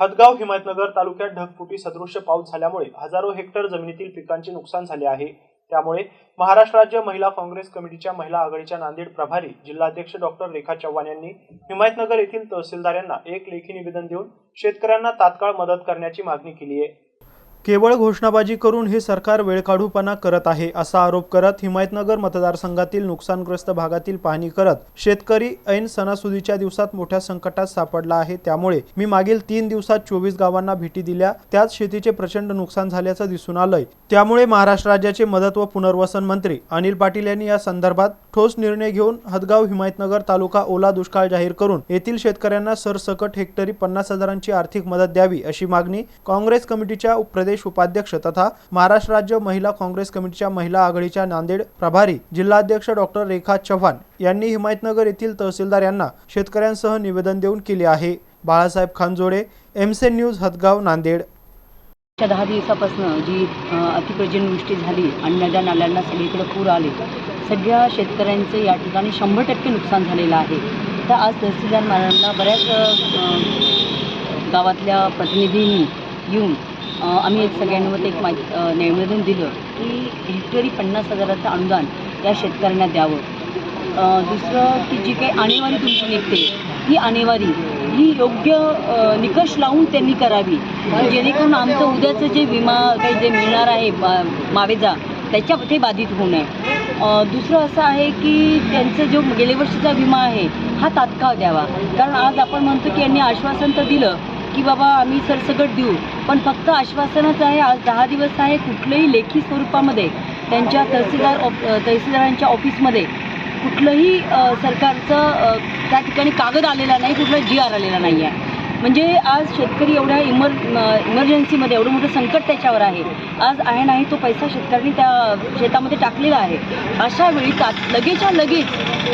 हदगाव हिमायतनगर तालुक्यात ढगफुटी सदृश्य पाऊस झाल्यामुळे हजारो हेक्टर जमिनीतील पिकांचे नुकसान झाले आहे. त्यामुळे महाराष्ट्र राज्य महिला काँग्रेस कमिटीच्या महिला आघाडीच्या नांदेड प्रभारी जिल्हाध्यक्ष डॉक्टर रेखा चव्हाण यांनी हिमायतनगर येथील तहसीलदार यांना एक लेखी निवेदन देऊन शेतकऱ्यांना तात्काळ मदत करण्याची मागणी केली आहे. केवळ घोषणाबाजी करून हे सरकार वेळकाढूपणा करत आहे असा आरोप करत हिमायतनगर मतदारसंघातील नुकसानग्रस्त भागातील पाहणी करत शेतकरी ऐन सणासुदीच्या दिवसात मोठ्या संकटात सापडला आहे. त्यामुळे मी मागील तीन दिवसात चोवीस गावांना भेटी दिल्या. त्यात शेतीचे प्रचंड नुकसान झाल्याचं दिसून आलंय. त्यामुळे महाराष्ट्र राज्याचे मदत व पुनर्वसन मंत्री अनिल पाटील यांनी या संदर्भात ठोस निर्णय घेऊन हदगाव हिमायतनगर तालुका ओला दुष्काळ जाहीर करून येथील शेतकऱ्यांना सरसकट हेक्टरी पन्नास हजारांची आर्थिक मदत द्यावी अशी मागणी काँग्रेस कमिटीच्या प्रदेश उपाध्यक्ष तथा महाराष्ट्र राज्य महिला काँग्रेस कमिटीच्या महिला आघाडीच्या नांदेड प्रभारी जिल्हाध्यक्ष डॉक्टर रेखा चव्हाण यांनी हिमायतनगर येथील तहसीलदार यांना शेतकऱ्यांसह निवेदन देऊन केले आहे. बाळासाहेब खानजोडे एमसेन न्यूज हदगाव नांदेड. दहा दिवसापासून जी अतिप्रजनवृष्टी झाली आणि नद्या नाल्यांना सगळीकडे पूर आले सगळ्या शेतकऱ्यांचं या ठिकाणी शंभर टक्के नुकसान झालेलं आहे. तर आज तहसीलदार महाराजांना बऱ्याच गावातल्या प्रतिनिधींनी येऊन आम्ही एक सगळ्यांवर एक मा निवेदन दिलं की हेक्टरी पन्नास हजाराचं अनुदान या शेतकऱ्यांना द्यावं. दुसरं की जी काही आणेवारी तुमची निघते ही आणेवारी ही योग्य निकष लावून त्यांनी करावी. जेणेकरून आमचं उद्याचं जे विमा काही जे मिळणार आहे मा- मावेजा त्याच्या ते बाधित होऊ नये. दुसरं असं आहे की त्यांचं जो गेल्या वर्षीचा विमा आहे हा तात्काळ द्यावा. कारण आज आपण म्हणतो की यांनी आश्वासन तर दिलं की बाबा आम्ही सरसकट देऊ. पण फक्त आश्वासनच आहे आज दहा दिवस आहे कुठल्याही लेखी स्वरूपामध्ये त्यांच्या तहसीलदार ऑफ तहसीलदारांच्या ऑफिसमध्ये कुठलंही सरकारचं त्या ठिकाणी कागद आलेला नाही कुठला जी आर आलेला नाही आहे म्हणजे आज शेतकरी एवढ्या इमर इमर्जन्सीमध्ये एवढं मोठं संकट त्याच्यावर आहे. आज आहे नाही तो पैसा शेतकऱ्यांनी त्या शेतामध्ये टाकलेला आहे. अशा वेळी ता लगेच्या लगेच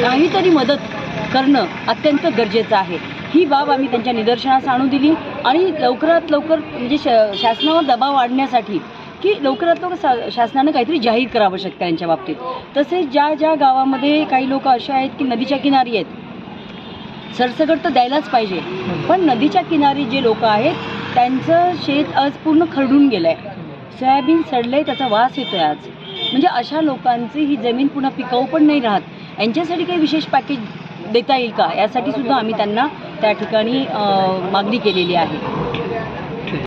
काहीतरी मदत करणं अत्यंत गरजेचं आहे. ही बाब आम्ही त्यांच्या निदर्शनास आणून दिली आणि लवकरात लवकर म्हणजे श शासनावर दबाव वाढण्यासाठी की लवकरात लवकर सा शासनानं काहीतरी जाहीर करावं शेतकऱ्यांच्या बाबतीत. तसेच ज्या ज्या गावामध्ये काही लोक असे आहेत की नदीच्या किनारी आहेत सरसकट तर द्यायलाच पाहिजे. पण नदीच्या किनारी जे लोक आहेत त्यांचं शेत आज पूर्ण खरडून गेलं आहे सोयाबीन सडलं आहे त्याचा वास येतो आहे आज. म्हणजे अशा लोकांची ही जमीन पुन्हा पिकाऊ पण नाही राहत. यांच्यासाठी काही विशेष पॅकेज देता येईल का? यासाठी सुद्धा आम्ही त्यांना त्या ठिकाणी मागणी केलेली आहे.